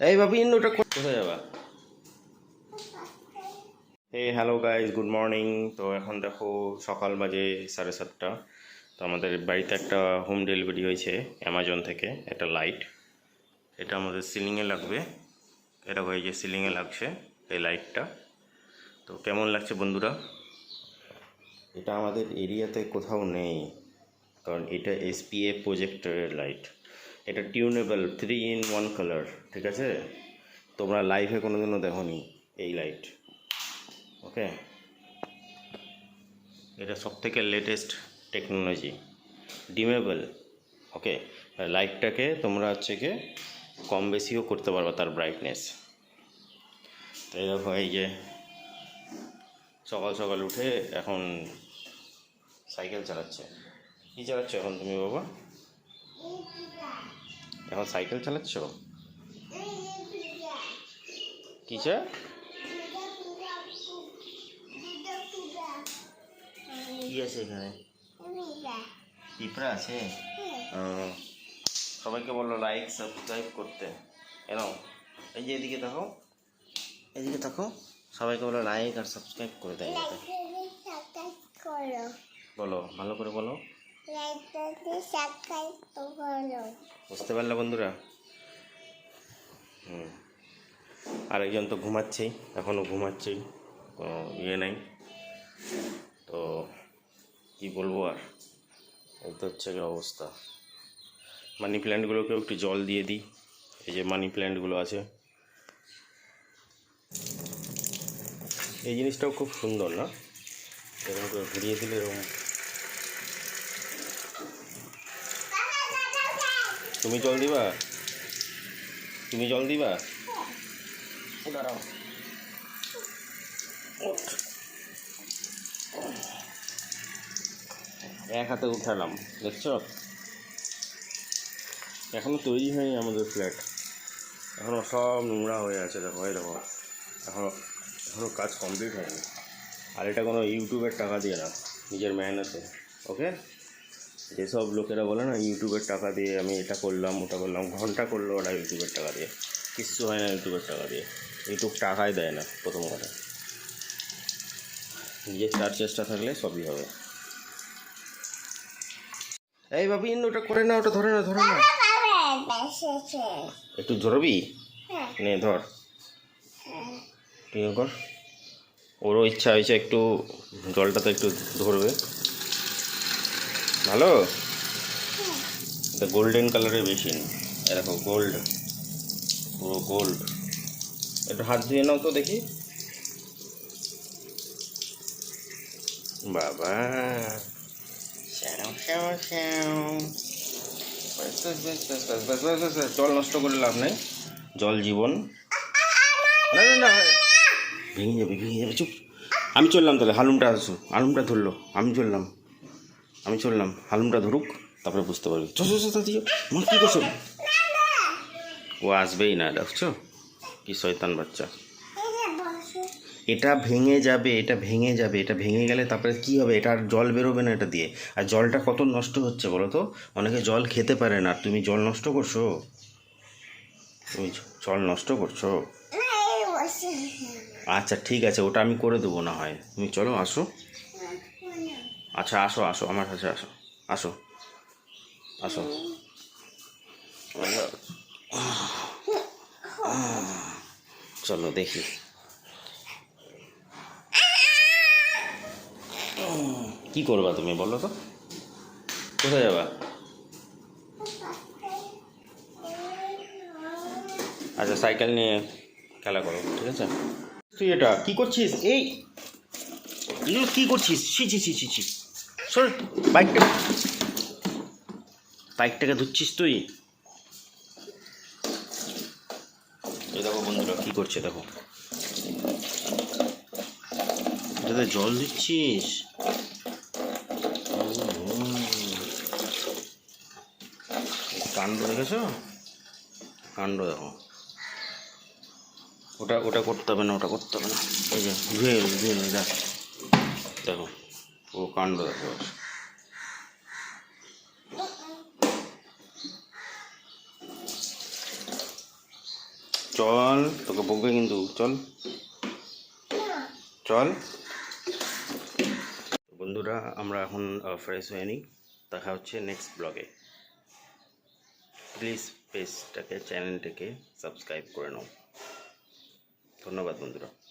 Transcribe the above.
এই ওটা কো- কোথায় যাবা? Hey hello guys good morning তো এখন দেখো সকাল বাজে সাড়ে সাতটা। তো আমাদের বাড়িতে একটা হোম ডেলিভারি হয়েছে অ্যামাজন থেকে একটা লাইট এটা আমাদের সিলিংয়ে লাগবে। এটা হয়ে যে সিলিংয়ে লাগছে এই লাইটটা তো কেমন লাগছে বন্ধুরা? এটা আমাদের এরিয়াতে কোথাও নেই কারণ এটা এসপিএ প্রজেক্টরের লাইট এটা tunable three in one colour ঠিক আছে? তোমরা লাইভে কোনোদিনও দেখোনি এই লাইট ওকে এটা সব থেকে লেটেস্ট টেকনোলজি ডিমেবল ওকে লাইটটাকে তোমরা হচ্ছে গিয়ে কম বেশিও করতে পারবে তার ব্রাইটনেস তাই দেখো, এই যে সকাল সকাল উঠে এখন সাইকেল চালাচ্ছে। কী চালাচ্ছ এখন তুমি বাবা? এখন সাইকেল চালাচ্ছ? কিসে? কি আছে এখানে? পিঁপড়া আছে? সবাইকে বলল লাইক সাবস্ক্রাইব করতে। এন এই যে এদিকে দেখো। এদিকে দেখো। সবাইকে বলো লাইক আর সাবস্ক্রাইব করে দেয় বলো ভালো করে বলো। বুঝতে পারলে বন্ধুরা? হুম। আরেকজন তো ঘুমাচ্ছেই এখনও ঘুমাচ্ছেই, কোনো ইয়ে নেই। তো কি বলব আর? এই তো হচ্ছে অবস্থা। মানি প্ল্যান্টগুলোকেও একটু জল দিয়ে দিই। এই যে মানি প্ল্যান্টগুলো আছে। এই জিনিসটাও খুব সুন্দর না? এরকম করে ঘুরিয়ে দিলে এরকম তুমি জল দিবা? তুমি জল দিবা? দাঁড়াও। এক হাতে উঠালাম দেখছ? এখনও তৈরি হয়নি আমাদের ফ্ল্যাট এখনও সব নোংরা হয়ে আছে দেখো এই দেখো। এখনও এখনও কাজ কমপ্লিট হয়নি। আর এটা কোনো ইউটিউবের টাকা দিয়ে না নিজের মেহনতে ওকে যেসব লোকেরা বলে না ইউটিউবের টাকা দিয়ে আমি এটা করলাম ওটা করলাম ঘণ্টা করল ওরা ইউটিউবের টাকা দিয়ে। কিচ্ছু হয় না ইউটিউবের টাকা দিয়ে। ইউটিউব টাকাই দেয় না প্রথম কথা। নিজের চার চেষ্টা থাকলে সবই হবে। এই বাবিন ওটা করে না ওটা ধরে না ধরে না একটু ধরবি? নে ধর। ঠিক কর। ওরও ইচ্ছা হয়েছে একটু জলটাতে একটু ধরবে। ভালো? এটা গোল্ডেন কালারের মেশিন এরকম গোল্ড পুরো গোল্ড একটু হাত ধুয়ে নাও তো দেখি। বাবা। জল নষ্ট করে লাভ নেই। জল জীবন। না না না ভেঙে যাবে ভেঙে যাবে চুপ। আমি চললাম তাহলে হালুমটা আসু হালুমটা ধরলো। আমি চললাম। আমি চললাম, হালুমটা ধরুক, তারপরে বুঝতে পারবি। চো চো চো মা, কী করছ? ও আসবেই না, দেখছ? কি শয়তান বাচ্চা। এটা ভেঙে যাবে, এটা ভেঙে যাবে, এটা ভেঙে গেলে তারপরে কি হবে? এটা আর জল বেরোবে না এটা দিয়ে। আর জলটা কত নষ্ট হচ্ছে বলো তো? অনেকে জল খেতে পারে না। তুমি জল নষ্ট করছ? তুমি জল নষ্ট করছ? আচ্ছা ঠিক আছে, ওটা আমি করে দেবো না হয়। তুমি চলো, আসো। আচ্ছা আসো আসো, আমার কাছে আসো আসো আসো। চলো, দেখি। কি করবা তুমি, বলো তো? কোথায় যাবা? আচ্ছা সাইকেল নিয়ে খেলা করো, ঠিক আছে? তুই এটা কি করছিস? এই, এগুলো কি করছিস? ছি ছি ছি ছি ছি। সর বাইকটা বাইকটাকে ধুচ্ছিস তুই? দেখো বন্ধুরা, কি করছে দেখো। এটাতে জল দিচ্ছিস? কাণ্ড দেখেছ? কাণ্ড দেখো। ওটা ওটা করতে হবে না, ওটা করতে হবে না। এই যে, ধুয়ে ধুয়ে দেখো। ও কাণ্ড দেখো। চল, তোকে বকবে কিন্তু, চল। চল। বন্ধুরা, আমরা এখন ফ্রেশ হয়ে নিই দেখা হচ্ছে নেক্সট ব্লগে প্লিজ পেজটাকে চ্যানেলটাকে সাবস্ক্রাইব করে নাও। ধন্যবাদ বন্ধুরা।